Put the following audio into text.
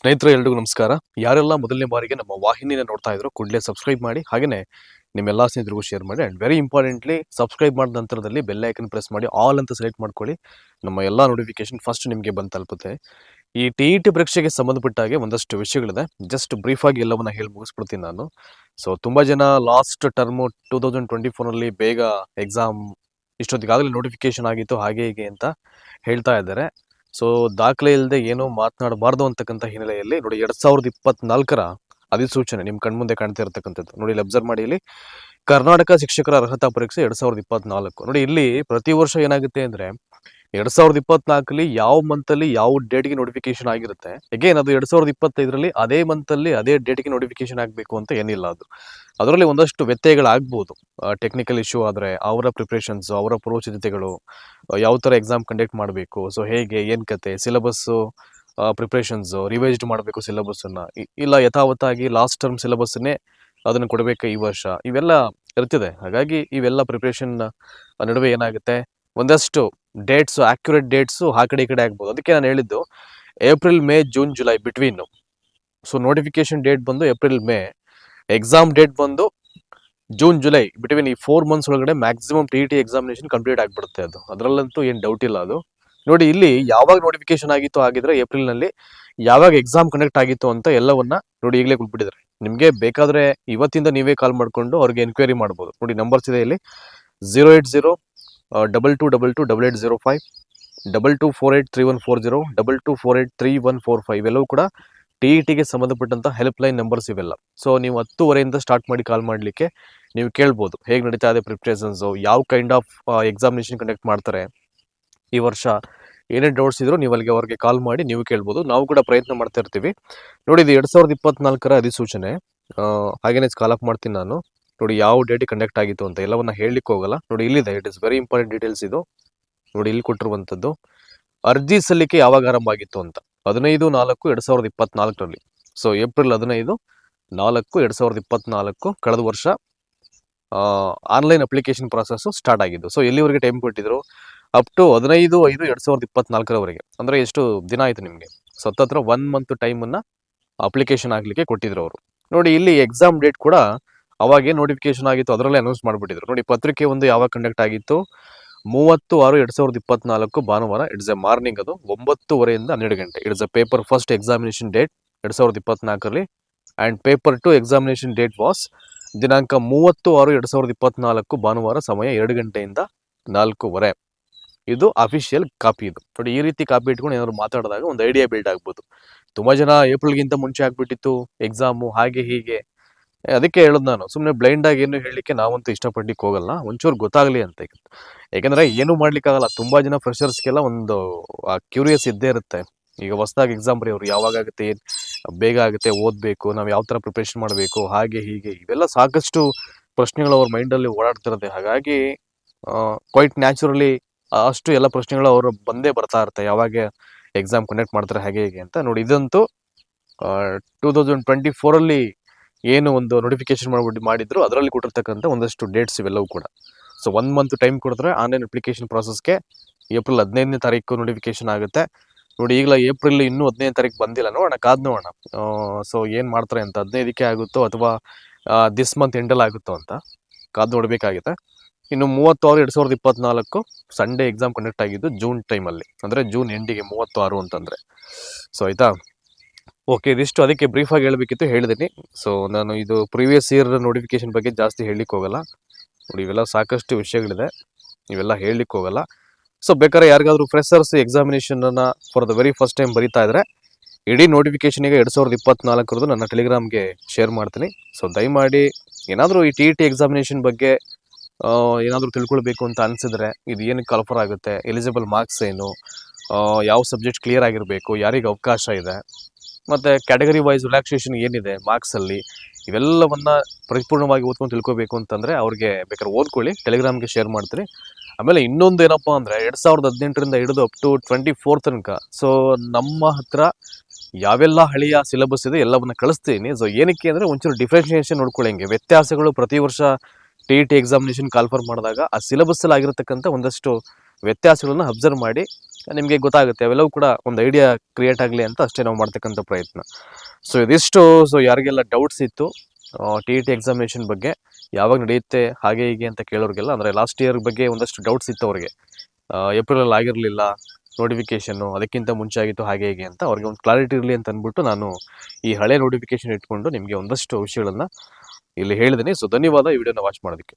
ಸ್ನೇಹಿತರೆ, ಎಲ್ರಿಗೂ ನಮಸ್ಕಾರ. ಯಾರೆಲ್ಲ ಮೊದಲನೇ ಬಾರಿಗೆ ನಮ್ಮ ವಾಹಿನಿನ ನೋಡ್ತಾ ಇದ್ರು ಕೂಡಲೇ ಸಬ್ಸ್ಕ್ರೈಬ್ ಮಾಡಿ ಹಾಗೆಯೇ ನಿಮ್ಮೆಲ್ಲ ಸ್ನೇಹಿತರಿಗೂ ಶೇರ್ ಮಾಡಿ ಆ್ಯಂಡ್ ವೆರಿ ಇಂಪಾರ್ಟೆಂಟ್ಲಿ ಸಬ್ಸ್ಕ್ರೈಬ್ ಮಾಡಿದ ನಂತರದಲ್ಲಿ ಬೆಲ್ ಐಕನ್ ಪ್ರೆಸ್ ಮಾಡಿ ಆಲ್ ಅಂತ ಸೆಲೆಕ್ಟ್ ಮಾಡ್ಕೊಳ್ಳಿ. ನಮ್ಮ ಎಲ್ಲ ನೋಟಿಫಿಕೇಶನ್ ಫಸ್ಟ್ ನಿಮಗೆ ಬಂದು ತಲುಪುತ್ತೆ. ಈ ಟಿ ಇ ಟಿ ಪರೀಕ್ಷೆಗೆ ಸಂಬಂಧಪಟ್ಟ ಹಾಗೆ ಒಂದಷ್ಟು ವಿಷಯಗಳಿದೆ. ಜಸ್ಟ್ ಬ್ರೀಫಾಗಿ ಎಲ್ಲವನ್ನ ಹೇಳಿ ಮುಗಿಸ್ಬಿಡ್ತೀನಿ ನಾನು. ಸೊ ತುಂಬ ಜನ last term two thousand twenty ಫೋರಲ್ಲಿ ಬೇಗ ಎಕ್ಸಾಮ್ ಇಷ್ಟೊತ್ತಿಗಾಗಲೇ ನೋಟಿಫಿಕೇಶನ್ ಆಗಿತ್ತು, ಹಾಗೆ ಹೀಗೆ ಅಂತ ಹೇಳ್ತಾ ಇದ್ದಾರೆ. ಸೊ ದಾಖಲೆ ಇಲ್ಲದೆ ಏನೋ ಮಾತನಾಡಬಾರ್ದು ಅಂತಕ್ಕಂಥ ಹಿನ್ನೆಲೆಯಲ್ಲಿ ನೋಡಿ ಎರಡ್ ಸಾವಿರದ ಇಪ್ಪತ್ನಾಲ್ಕರ ಅಧಿಸೂಚನೆ ನಿಮ್ಮ ಕಣ್ಮುಂದೆ ಕಾಣ್ತಾ ಇರತಕ್ಕಂಥದ್ದು ನೋಡಿ ಇಲ್ಲಿ ಅಬ್ಸರ್ವ್ ಮಾಡಿ ಇಲ್ಲಿ. ಕರ್ನಾಟಕ ಶಿಕ್ಷಕರ ಅರ್ಹತಾ ಪರೀಕ್ಷೆ ಎರಡ್ ಸಾವಿರದ ಇಪ್ಪತ್ನಾಲ್ಕು. ನೋಡಿ ಇಲ್ಲಿ ಪ್ರತಿ ವರ್ಷ ಏನಾಗುತ್ತೆ ಅಂದ್ರೆ ಎರಡ್ ಸಾವಿರದ ಇಪ್ಪತ್ನಾಲ್ಕಲ್ಲಿ ಯಾವ ಮಂತಲ್ಲಿ ಯಾವ ಡೇಟ್ಗೆ ನೋಟಿಫಿಕೇಶನ್ ಆಗಿರುತ್ತೆ? ಅಗೇನ್ ಅದು ಎರಡ್ ಸಾವಿರದ ಇಪ್ಪತ್ತೈದರಲ್ಲಿ ಅದೇ ಮಂತಲ್ಲಿ ಅದೇ ಡೇಟ್ಗೆ ನೋಟಿಫಿಕೇಶನ್ ಆಗಬೇಕು ಅಂತ ಏನಿಲ್ಲ ಅದು. ಅದರಲ್ಲಿ ಒಂದಷ್ಟು ವ್ಯತ್ಯಯಗಳಾಗ್ಬೋದು. ಟೆಕ್ನಿಕಲ್ ಇಶ್ಯೂ ಆದರೆ, ಅವರ ಪ್ರಿಪ್ರೇಷನ್ಸ್ ಅವರ ಪೂರ್ವಸಿದ್ಧತೆಗಳು ಯಾವ ಥರ ಎಕ್ಸಾಮ್ ಕಂಡಕ್ಟ್ ಮಾಡಬೇಕು ಸೊ ಹೇಗೆ, ಏನು ಕತೆ ಸಿಲೆಬಸ್ಸು ಪ್ರಿಪ್ರೇಷನ್ಸು ರಿವೈಸ್ಡ್ ಮಾಡಬೇಕು ಸಿಲೆಬಸ್ಸನ್ನು ಇಲ್ಲ ಯಥಾವತ್ತಾಗಿ ಲಾಸ್ಟ್ ಟರ್ಮ್ ಸಿಲೆಬಸ್ಸನ್ನೇ ಅದನ್ನು ಕೊಡಬೇಕು ಈ ವರ್ಷ? ಇವೆಲ್ಲ ಇರ್ತಿದೆ. ಹಾಗಾಗಿ ಇವೆಲ್ಲ ಪ್ರಿಪ್ರೇಷನ್ ನಡುವೆ ಏನಾಗುತ್ತೆ? ಒಂದಷ್ಟು ಡೇಟ್ಸು ಆಕ್ಯುರೇಟ್ ಡೇಟ್ಸು ಆ ಕಡೆ ಈ ಕಡೆ ಆಗ್ಬೋದು. ಅದಕ್ಕೆ ನಾನು ಹೇಳಿದ್ದು April May June July between so notification date ಬಂದು ಏಪ್ರಿಲ್ ಮೇ ಎಕ್ಸಾಮ್ ಡೇಟ್ ಬಂದು ಜೂನ್ ಜುಲೈ ಬಿಟ್ವೀನ್ ಈ ಫೋರ್ ಮಂತ್ಸ್ ಒಳಗಡೆ maximum T T examination complete ಆಗಿಬಿಡುತ್ತೆ ಅದು. ಅದರಲ್ಲಂತೂ ಏನು ಡೌಟ್ ಇಲ್ಲ ಅದು. ನೋಡಿ, ಇಲ್ಲಿ ಯಾವಾಗ ನೋಟಿಫಿಕೇಶನ್ ಆಗಿತ್ತು ಆಗಿದ್ರೆ ಏಪ್ರಿಲ್ನಲ್ಲಿ ಯಾವಾಗ ಎಕ್ಸಾಮ್ ಕಂಡಕ್ಟ್ ಆಗಿತ್ತು ಅಂತ ಎಲ್ಲವನ್ನ ನೋಡಿ ಈಗಲೇ ಕೊಟ್ಬಿಟ್ಟಿದ್ದಾರೆ ನಿಮಗೆ ಬೇಕಾದ್ರೆ ಇವತ್ತಿಂದ ನೀವೇ ಕಾಲ್ ಮಾಡಿಕೊಂಡು ಅವ್ರಿಗೆ ಎನ್ಕ್ವೈರಿ ಮಾಡ್ಬೋದು. ನೋಡಿ ನಂಬರ್ಸ್ ಇದೆ ಇಲ್ಲಿ. Zero eight zero double two double two double eight zero five double two four eight three one four zero double two four eight three one four five ಎಲ್ಲವೂ ಕೂಡ ಟಿ ಇ ಟಿಗೆ ಸಂಬಂಧಪಟ್ಟಂಥ help line numbers ಇವೆಲ್ಲ. So ನೀವು ಹತ್ತುವರೆಯಿಂದ start ಮಾಡಿ ಕಾಲ್ ಮಾಡಲಿಕ್ಕೆ ನೀವು ಕೇಳ್ಬೋದು. ಹೇಗೆ ನಡೀತಾ ಇದೆ ಪ್ರಿಪ್ರೇಷನ್ಸು ಯಾವ ಕೈಂಡ್ ಆಫ್ ಎಕ್ಸಾಮಿನೇಷನ್ ಕಂಡಕ್ಟ್ ಮಾಡ್ತಾರೆ ಈ ವರ್ಷ ಏನೇ ಡೌಟ್ಸ್ ಇದ್ರು ನೀವು ಅಲ್ಲಿಗೆ ಅವ್ರಿಗೆ ಕಾಲ್ ಮಾಡಿ ನೀವು ಕೇಳ್ಬೋದು. ನಾವು ಕೂಡ ಪ್ರಯತ್ನ ಮಾಡ್ತಾ ಇರ್ತೀವಿ. ನೋಡಿ ಇದು ಎರಡು ಸಾವಿರದ ಇಪ್ಪತ್ನಾಲ್ಕರ ಅಧಿಸೂಚನೆ. ಆ, ಹಾಗೇನೆ ಕಾಲ್ ಅಪ್ ಮಾಡ್ತೀನಿ ನಾನು. ನೋಡಿ ಯಾವ ಡೇಟ್ ಕಂಡಕ್ಟ್ ಆಗಿತ್ತು ಅಂತ ಎಲ್ಲವನ್ನ ಹೇಳಲಿಕ್ಕೆ ಹೋಗಲ್ಲ. ನೋಡಿ ಇಲ್ಲಿದೆ it is very important details ಇದು. ನೋಡಿ ಇಲ್ಲಿ ಕೊಟ್ಟಿರುವಂಥದ್ದು. ಅರ್ಜಿ ಸಲ್ಲಿಕೆ ಯಾವಾಗ ಆರಂಭ ಆಗಿತ್ತು ಅಂತ. ಹದಿನೈದು, ನಾಲ್ಕು, ಎರಡು ಸಾವಿರದ ಇಪ್ಪತ್ನಾಲ್ಕರಲ್ಲಿ. ಸೊ ಏಪ್ರಿಲ್ ಹದಿನೈದು, ನಾಲ್ಕು, ಎರಡು ಸಾವಿರದ ಇಪ್ಪತ್ನಾಲ್ಕು ಕಳೆದ ವರ್ಷ ಆನ್ಲೈನ್ ಅಪ್ಲಿಕೇಶನ್ ಪ್ರಾಸೆಸ್ ಸ್ಟಾರ್ಟ್ ಆಗಿದ್ದು. ಸೊ ಎಲ್ಲಿವರೆಗೆ ಟೈಮ್ ಕೊಟ್ಟಿದ್ರು? ಅಪ್ ಟು ಹದಿನೈದು, ಐದು, ಎರಡು ಸಾವಿರದ ಇಪ್ಪತ್ನಾಲ್ಕರವರೆಗೆ. ಅಂದ್ರೆ ಎಷ್ಟು ದಿನ ಆಯ್ತು ನಿಮಗೆ? ಸತ್ತತ್ರ ಒನ್ ಮಂತ್ ಟೈಮನ್ನು ಅಪ್ಲಿಕೇಶನ್ ಆಗ್ಲಿಕ್ಕೆ ಕೊಟ್ಟಿದ್ರು ಅವರು. ನೋಡಿ, ಇಲ್ಲಿ ಎಕ್ಸಾಮ್ ಡೇಟ್ ಕೂಡ ಅವಾಗೇ ನೋಟಿಫಿಕೇಶನ್ ಆಗಿತ್ತು, ಅದರಲ್ಲೇ ಅನೌನ್ಸ್ ಮಾಡಿಬಿಟ್ಟಿದ್ರು. ನೋಡಿ, ಪತ್ರಿಕೆ ಒಂದು ಯಾವಾಗ ಕಂಡಕ್ಟ್ ಆಗಿತ್ತು? ಮೂವತ್ತು ಆರು ಎರಡು ಸಾವಿರದ ಇಪ್ಪತ್ನಾಲ್ಕು ಭಾನುವಾರ ಇಟ್ಸ್ ಎ ಮಾರ್ನಿಂಗ್ ಅದು, ಒಂಬತ್ತುವರೆಯಿಂದ ಹನ್ನೆರಡು ಗಂಟೆ. It's a paper first examination date ಎರಡು ಸಾವಿರದ ಇಪ್ಪತ್ನಾಲ್ಕರಲ್ಲಿ. And paper two examination date was ದಿನಾಂಕ ಮೂವತ್ತು ಆರು ಎರಡು ಸಾವಿರದ ಇಪ್ಪತ್ನಾಲ್ಕು ಭಾನುವಾರ ಸಮಯ ಎರಡು ಗಂಟೆಯಿಂದ ನಾಲ್ಕೂವರೆ. ಇದು ಅಫಿಷಿಯಲ್ ಕಾಪಿ ಇದು. ನೋಡಿ, ಈ ರೀತಿ ಕಾಪಿ ಇಟ್ಕೊಂಡು ಏನಾದ್ರು ಮಾತಾಡಿದಾಗ ಒಂದು ಐಡಿಯಾ ಬಿಲ್ಡ್ ಆಗ್ಬೋದು. ತುಂಬಾ ಜನ ಏಪ್ರಿಲ್ಗಿಂತ ಮುಂಚೆ ಆಗ್ಬಿಟ್ಟಿತ್ತು ಎಕ್ಸಾಮು ಹಾಗೆ ಹೀಗೆ. ಅದಕ್ಕೆ ಹೇಳೋದು ನಾನು ಸುಮ್ಮನೆ ಬ್ಲೈಂಡ್ ಆಗಿ ಏನು ಹೇಳಲಿಕ್ಕೆ ನಾವಂತೂ ಇಷ್ಟಪಡ್ಲಿಕ್ಕೆ ಹೋಗಲ್ಲ, ಒಂಚೂರು ಗೊತ್ತಾಗಲಿ ಅಂತ ಯಾಕಂದ್ರೆ ಏನು ಮಾಡ್ಲಿಕ್ಕಾಗಲ್ಲ, ತುಂಬಾ ಜನ ಫ್ರೆಷರ್ಸ್ಗೆಲ್ಲ ಒಂದು, ಆ ಕ್ಯೂರಿಯಸ್ ಇದ್ದೇ ಇರುತ್ತೆ. ಈಗ ಹೊಸದಾಗಿ ಎಕ್ಸಾಮ್ ಬರೆಯೋರು ಯಾವಾಗ ಆಗುತ್ತೆ ಬೇಗ ಆಗುತ್ತೆ, ಓದ್ಬೇಕು, ನಾವು ಯಾವ ತರ ಪ್ರಿಪ್ರೇಷನ್ ಮಾಡಬೇಕು, ಹಾಗೆ, ಹೀಗೆ, ಇವೆಲ್ಲ ಸಾಕಷ್ಟು ಪ್ರಶ್ನೆಗಳು ಅವ್ರ ಮೈಂಡಲ್ಲಿ ಓಡಾಡ್ತಿರುತ್ತೆ ಹಾಗಾಗಿ ಕ್ವೈಟ್ ನ್ಯಾಚುರಲಿ ಅಷ್ಟು ಎಲ್ಲ ಪ್ರಶ್ನೆಗಳು ಅವರು ಬಂದೇ ಬರ್ತಾ ಇರುತ್ತೆ. ಯಾವಾಗ ಎಕ್ಸಾಮ್ ಕಂಡಕ್ಟ್ ಮಾಡ್ತಾರೆ, ಹಾಗೆ, ಹೀಗೆ ಅಂತ ನೋಡಿ. ಇದಂತೂ ಟೂ ತೌಸಂಡ್ ಟ್ವೆಂಟಿ ಫೋರಲ್ಲಿ ಏನು ಒಂದು ನೋಟಿಫಿಕೇಶನ್ ಮಾಡಿಬಿಟ್ಟು ಮಾಡಿದ್ರು, ಅದರಲ್ಲಿ ಕೊಟ್ಟಿರ್ತಕ್ಕಂಥ ಒಂದಷ್ಟು ಡೇಟ್ಸ್ ಇವೆಲ್ಲವೂ ಕೂಡ. ಸೊ ಒನ್ ಮಂತ್ ಟೈಮ್ ಕೊಡಿದ್ರೆ ಆನ್ಲೈನ್ ಅಪ್ಲಿಕೇಶನ್ ಪ್ರಾಸೆಸ್ಗೆ ಏಪ್ರಿಲ್ ಹದಿನೈದನೇ ತಾರೀಕು ನೋಟಿಫಿಕೇಶನ್ ಆಗುತ್ತೆ. ನೋಡಿ, ಈಗಲ ಏಪ್ರಿಲ್ ಇನ್ನೂ ಹದಿನೈದು ತಾರೀಕು ಬಂದಿಲ್ಲ. ನೋಡೋಣ, ಕಾದ್ ನೋಡೋಣ. ಸೊ ಏನು ಮಾಡ್ತಾರೆ ಅಂತ ಹದಿನೈದಕ್ಕೆ ಆಗುತ್ತೋ ಅಥವಾ ದಿಸ್ ಮಂತ್ ಎಂಡಲ್ಲಿ ಆಗುತ್ತೋ ಅಂತ ಕಾದು ನೋಡಬೇಕಾಗಿದೆ ಇನ್ನು ಮೂವತ್ತಾರು, ಎರಡು ಸಾವಿರದ ಇಪ್ಪತ್ನಾಲ್ಕು ಸಂಡೇ ಎಕ್ಸಾಮ್ ಕಂಡಕ್ಟ್ ಆಗಿದ್ದು ಜೂನ್ ಟೈಮಲ್ಲಿ ಅಂದರೆ ಜೂನ್ ಎಂಡಿಗೆ ಮೂವತ್ತಾರು ಅಂತಂದರೆ. ಸೊ ಆಯಿತಾ? ಓಕೆ ಇದಿಷ್ಟು ಅದಕ್ಕೆ ಬ್ರೀಫಾಗಿ ಹೇಳಬೇಕಿತ್ತು ಹೇಳಿದ್ದೀನಿ ಸೊ ನಾನು ಇದು ಪ್ರೀವಿಯಸ್ ಇಯರ್ ನೋಟಿಫಿಕೇಶನ್ ಬಗ್ಗೆ ಜಾಸ್ತಿ ಹೇಳಲಿಕ್ಕೆ ಹೋಗಲ್ಲ. ನೋಡಿ, ಇವೆಲ್ಲ ಸಾಕಷ್ಟು ವಿಷಯಗಳಿದೆ. ಇವೆಲ್ಲ ಹೇಳಲಿಕ್ಕೆ ಹೋಗಲ್ಲ. ಸೊ ಬೇಕಾದ್ರೆ ಯಾರಿಗಾದ್ರೂ freshers ಎಕ್ಸಾಮಿನೇಷನನ್ನು for the very first time ಬರೀತಾ ಇದ್ದರೆ ಇಡೀ ನೋಟಿಫಿಕೇಶನ್ಗೆ ಎರಡು ಸಾವಿರದ ಇಪ್ಪತ್ನಾಲ್ಕರದ್ದು ನನ್ನ ಟೆಲಿಗ್ರಾಮ್ಗೆ ಶೇರ್ ಮಾಡ್ತೀನಿ. ಸೊ ದಯಮಾಡಿ ಏನಾದರೂ ಈ ಟಿ ಟಿ ಎಕ್ಸಾಮಿನೇಷನ್ ಬಗ್ಗೆ ಏನಾದರೂ ತಿಳ್ಕೊಳ್ಬೇಕು ಅಂತ ಅನಿಸಿದ್ರೆ, ಇದು ಏನಕ್ಕೆ ಕಲ್ಫರ್ ಆಗುತ್ತೆ ಎಲಿಜಿಬಲ್ ಮಾರ್ಕ್ಸ್ ಏನು ಯಾವ ಸಬ್ಜೆಕ್ಟ್ ಕ್ಲಿಯರ್ ಆಗಿರಬೇಕು, ಯಾರಿಗೆ ಅವಕಾಶ ಇದೆ ಮತ್ತು ಕ್ಯಾಟಗರಿ ವೈಸ್ ರಿಲ್ಯಾಕ್ಸೇಷನ್ ಏನಿದೆ ಮಾರ್ಕ್ಸಲ್ಲಿ ಇವೆಲ್ಲವನ್ನ ಪರಿಪೂರ್ಣವಾಗಿ ಓದ್ಕೊಂಡು ತಿಳ್ಕೊಬೇಕು ಅಂತಂದರೆ ಅವ್ರಿಗೆ ಬೇಕಾದ್ರೆ ಓದ್ಕೊಳ್ಳಿ ಟೆಲಿಗ್ರಾಮ್ಗೆ ಶೇರ್ ಮಾಡ್ತೀರಿ. ಆಮೇಲೆ ಇನ್ನೊಂದು ಏನಪ್ಪ ಅಂದರೆ ಎರಡು ಸಾವಿರದ ಹದಿನೆಂಟರಿಂದ ಹಿಡಿದು ಅಪ್ ಟು ಟ್ವೆಂಟಿ ಫೋರ್ ತನಕ. ಸೊ ನಮ್ಮ ಹತ್ರ ಯಾವೆಲ್ಲ ಹಳೆಯ ಸಿಲೆಬಸ್ ಇದೆ ಎಲ್ಲವನ್ನ ಕಳಿಸ್ತೀನಿ. ಸೊ ಏನಕ್ಕೆ ಅಂದರೆ ಒಂಚೂರು ಡಿಫ್ರೆನ್ಷಿಯೇಷನ್ ನೋಡ್ಕೊಳ್ಳಿ ವ್ಯತ್ಯಾಸಗಳು ಪ್ರತಿ ವರ್ಷ T E T examination call for ಮಾಡಿದಾಗ ಆ ಸಿಲೆಬಸ್ಸಲ್ಲಿ ಆಗಿರತಕ್ಕಂಥ ಒಂದಷ್ಟು ವ್ಯತ್ಯಾಸಗಳನ್ನು ಅಬ್ಸರ್ವ್ ಮಾಡಿ ನಿಮಗೆ ಗೊತ್ತಾಗುತ್ತೆ. ಅವೆಲ್ಲವೂ ಕೂಡ ಒಂದು ಐಡಿಯಾ ಕ್ರಿಯೇಟ್ ಆಗಲಿ ಅಂತ ಅಷ್ಟೇ ನಾವು ಮಾಡ್ತಕ್ಕಂಥ ಪ್ರಯತ್ನ. ಸೊ ಇದಿಷ್ಟು ಸೊ ಯಾರಿಗೆಲ್ಲ ಡೌಟ್ಸ್ ಇತ್ತು ಟಿ ಇ ಟಿ ಎಕ್ಸಾಮಿನೇಷನ್ ಬಗ್ಗೆ, ಯಾವಾಗ ನಡೆಯುತ್ತೆ, ಹಾಗೆ ಹೀಗೆ ಅಂತ ಕೇಳೋರಿಗೆಲ್ಲ, ಅಂದರೆ ಲಾಸ್ಟ್ ಇಯರ್ ಬಗ್ಗೆ ಒಂದಷ್ಟು ಡೌಟ್ಸ್ ಇತ್ತು ಅವ್ರಿಗೆ. ಏಪ್ರಿಲಲ್ಲಿ ಆಗಿರಲಿಲ್ಲ ನೋಟಿಫಿಕೇಷನ್ನು ಅದಕ್ಕಿಂತ ಮುಂಚೆ ಆಗಿತ್ತು, ಹಾಗೆ ಹೀಗೆ ಅಂತ ಅವ್ರಿಗೆ ಒಂದು ಕ್ಲಾರಿಟಿ ಇರಲಿ ಅಂತ ಅಂದ್ಬಿಟ್ಟು ನಾನು ಈ ಹಳೆ ನೋಟಿಫಿಕೇಶನ್ ಇಟ್ಕೊಂಡು ನಿಮಗೆ ಒಂದಷ್ಟು ವಿಷಯಗಳನ್ನು ಇಲ್ಲಿ ಹೇಳಿದ್ದೀನಿ ಸೊ ಧನ್ಯವಾದ ಈ ವಿಡಿಯೋನ ವಾಚ್ ಮಾಡೋದಕ್ಕೆ.